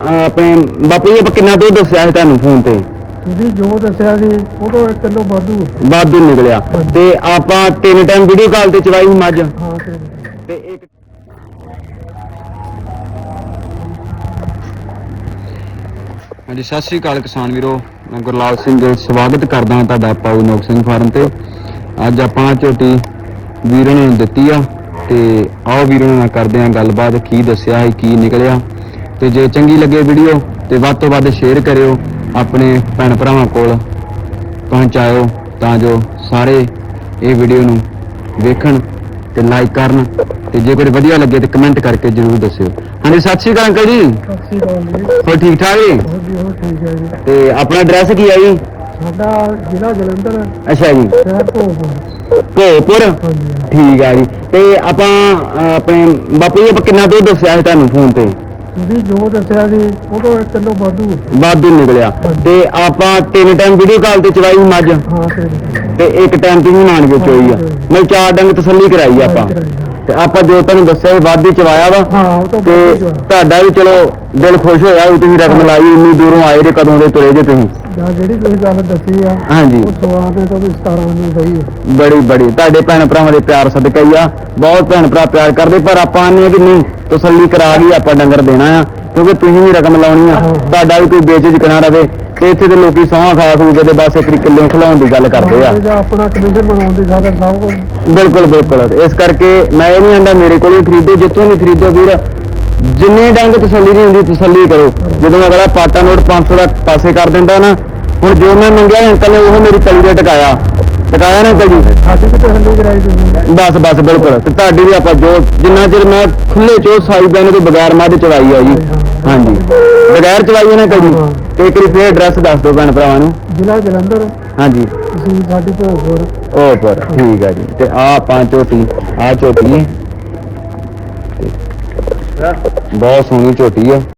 ਆਪਣੇ ਬਾਪੂ ਜੀ ਆਪਾਂ ਕਿੰਨਾ ਦੁੱਧ ਦੱਸਿਆ ਸੀ ਤੁਹਾਨੂੰ ਫੋਨ ਤੇ? ਤੁਸੀਂ ਜੋ ਦੱਸਿਆ ਸੀ ਉਹ ਤੋਂ 1 ਕਿਲੋ ਵਾਧੂ। ਵਾਧੂ ਨਿਕਲਿਆ। ਤੇ ਆਪਾਂ ਤਿੰਨ ਟਾਈਮ ਵੀਡੀਓ ਕਾਲ ਤੇ ਚਵਾਈ ਸੀ ਮੱਝ। ਹਾਂ ਤੇ ਤੇ ਇੱਕ ਹਾਂਜੀ ਸਤਿ ਸ੍ਰੀ ਅਕਾਲ ਕਿਸਾਨ ਵੀਰੋ। ਮੈਂ ਗੁਰਲਾਲ ਸਿੰਘ ਜੀ ਸਵਾਗਤ ਕਰਦਾ ਹਾਂ ਤੁਹਾਡਾ ਪਾਉ ਨੋਕ ਸਿੰਘ ਫਾਰਮ ਤੇ। ਅੱਜ ਆਪਾਂ ਝੋਟੀ ਵੀਰਾਂ ਨੂੰ ਦਿੱਤੀ ਆ। ਤੇ ਆਓ ਵੀਰਾਂ ਨਾਲ ਕਰਦੇ ਹਾਂ ਗੱਲਬਾਤ ਕੀ ਦੱਸਿਆ ਹੈ ਕੀ ਨਿਕਲਿਆ। ਤੇ ਜੇ ਚੰਗੀ ਲੱਗੇ ਵੀਡੀਓ ਤੇ ਵੱਧ ਤੋਂ ਵੱਧ ਸ਼ੇਅਰ ਕਰਿਓ ਆਪਣੇ ਭੈਣ ਭਰਾਵਾਂ ਕੋਲ। ਪਹੁੰਚਾਇਓ ਤਾਂ ਜੋ ਸਾਰੇ ਇਹ ਵੀਡੀਓ ਨੂੰ ਵੇਖਣ ਤੇ ਲਾਈਕ ਕਰਨ ਤੇ ਜੇ ਕੋਈ ਵਧੀਆ ਲੱਗੇ ਤੇ ਕਮੈਂਟ ਕਰਕੇ ਜਰੂਰ ਦੱਸਿਓ। ਹਾਂਜੀ ਸਤਿ ਸ਼੍ਰੀ ਅਕਾਲ ਅੰਕਲ ਜੀ। ਸਤਿ ਸ੍ਰੀ ਅਕਾਲ ਜੀ ਹੋਰ ਠੀਕ ਠਾਕ ਜੀ? ਹੋਰ ਜੀ ਹੋਰ ਠੀਕ ਹੈ ਜੀ ਤੇ ਆਪਣਾ ਐਡਰੈਸ ਕੀ ਹੈ ਜੀ? ਸਾਡਾ ਜ਼ਿਲ੍ਹਾ ਜਲੰਧਰ ਅੱਛਾ ਜੀ। ਸ਼ਹਿਰ ਭੋਪੁਰ ਹਾਂਜੀ ਠੀਕ ਆ ਜੀ। ਤੇ ਆਪਾਂ ਅਹ, ਆਪਣੇ ਬਾਪੂ ਜੀ ਆਪਾਂ ਕਿੰਨਾ ਦੁੱਧ ਦੱਸਿਆ ਸੀ ਤੁਹਾਨੂੰ ਫੋਨ ਤੇ? ਤੁਸੀਂ ਜੋ ਦੱਸਿਆ ਸੀ ਉਹ ਤੋਂ 1 ਕਿਲੋ ਵਾਧੂ ਵਾਧੂ ਨਿਕਲਿਆ। ਤੇ ਆਪਾਂ ਤਿੰਨ ਟਾਈਮ ਵੀਡੀਓ ਕਾਲ ਤੇ ਚਵਾਈ ਮੱਝ। ਹਾਂ ਤੇ ਤੇ ਇੱਕ ਟਾਈਮ ਤੁਸੀਂ ਮਾਨ ਕੇ ਚੋਈ ਆ। ਮੈਂ ਚਾਰ ਡੰਗ ਤਸੱਲੀ ਕਰਾਈ ਆਪਾਂ। ਤੇ ਆਪਾਂ ਜੋ ਤੁਹਾਨੂੰ ਦੱਸਿਆ ਸੀ ਵਾਧੀ ਚਵਾਇਆ ਵਾ ਹਾਂ ਉਹ ਤੋਂ। ਤੁਹਾਡਾ ਵੀ ਚਲੋ ਦਿਲ ਖੁਸ਼ ਹੋਇਆ ਵੀ ਤੁਸੀਂ ਰਕਮ ਲਾਈ ਇੰਨੀ ਦੂਰੋਂ ਆਏ ਜੇ ਕਦੋਂ ਦੇ ਤੁਰੇ ਜੇ ਤੁਸੀਂ। ਜਾਂ ਜਿਹੜੀ ਤੁਸੀਂ ਗੱਲ ਦੱਸੀ ਆ ਹਾਂਜੀ। ਉਹ 16 ਦੇ ਤੋਂ ਵੀ 17 ਨੂੰ ਸਹੀ ਹੈ ਬੜੀ ਬੜੀ। ਤੁਹਾਡੇ ਭੈਣ ਭਰਾਵਾਂ ਦੇ ਪਿਆਰ ਸਦਕਾ ਹੀ ਆ। ਬਹੁਤ ਭੈਣ ਭਰਾ ਪਿਆਰ ਕਰਦੇ ਪਰ ਆਪਾਂ ਨੇ ਕਿ ਨਹੀਂ ਤਸੱਲੀ ਕਰਾ ਲਈ ਆਪਾਂ ਡੰਗਰ ਦੇਣਾ ਆ ਕਿਉਂਕਿ ਤੁਸੀਂ ਵੀ ਰਕਮ ਲਾਉਣੀ ਆ। ਤੁਹਾਡਾ ਵੀ ਕੋਈ ਬੇਚਿਜ ਨਾ ਰਵੇ। ਤੇ ਇੱਥੇ ਤੇ ਲੋਕੀ ਸੌਂ ਖਾ ਖੂ ਕੇ ਤੇ ਬਸ ਇੱਕ ਕਿੱਲੇ ਖਿਲਾਉਣ ਦੀ ਗੱਲ ਕਰਦੇ ਆ। ਤੇ ਜਾਂ ਆਪਣਾ ਕਮਿਸ਼ਨ ਬਣਾਉਣ ਦੀ ਸਾਧਨ ਸਭ ਕੁਝ ਬਿਲਕੁਲ ਬਿਲਕੁਲ। ਇਸ ਕਰਕੇ ਮੈਂ ਇਹ ਨਹੀਂ ਆਂਦਾ ਮੇਰੇ ਕੋਲ ਹੀ ਖਰੀਦੋ ਜਿੱਥੋਂ ਵੀ ਖਰੀਦੋ ਵੀਰ ਜਿੰਨੇ ਡੰਗ ਤਸੱਲੀ ਨਹੀਂ ਹੁੰਦੀ ਤਸੱਲੀ ਕਰੋ। ਜਦੋਂ ਅਗਲਾ ਪਾਟਾ ਨੋਟ 500 ਦਾ ਪਾਸੇ ਕਰ ਦਿੰਦਾ ਨਾ ਹੁਣ ਜੋ ਮੈਂ ਮੰਗਿਆ ਅੰਕਲ ਨੇ ਉਹ ਮੇਰੀ ਤਲੀ ਦੇ ਟਕਾਇਆ। ਟਕਾਇਆ ਨਾ ਅੰਕਲ ਜੀ? ਸਾਡੀ ਵੀ ਤਸੱਲੀ ਕਰਾਈ ਤੁਸੀਂ ਬਸ ਬਸ ਬਿਲਕੁਲ। ਤੇ ਤੁਹਾਡੀ ਵੀ ਆਪਾਂ ਜੋ ਜਿੰਨਾ ਚਿਰ ਮੈਂ ਖੁੱਲੇ ਚੋ ਸਾਈ ਬੈਨ ਤੋਂ ਬਗੈਰ ਮੱਝ ਚਵਾਈ ਆ ਜੀ। ਹਾਂਜੀ। ਬਗੈਰ ਚਵਾਈ ਨਾ ਕਦੀ। ਤੇ ਇੱਕ ਵਾਰੀ ਫੇਰ ਐਡਰੈਸ ਦੱਸ ਦਿਓ ਭੈਣ ਭਰਾਵਾਂ ਨੂੰ। ਜ਼ਿਲ੍ਹਾ ਜਲੰਧਰ। ਹਾਂਜੀ। ਤੁਸੀਂ ਸਾਡੀ ਭੋਗਪੁਰ ਉਹ ਪਰ ਠੀਕ ਆ ਜੀ। ਤੇ ਆ ਆਪਾਂ ਝੋਟੀ ਆ ਝੋਟੀ। ਹੈ ਤੇ ਬਹੁਤ ਸੋਹਣੀ ਝੋਟੀ ਆ।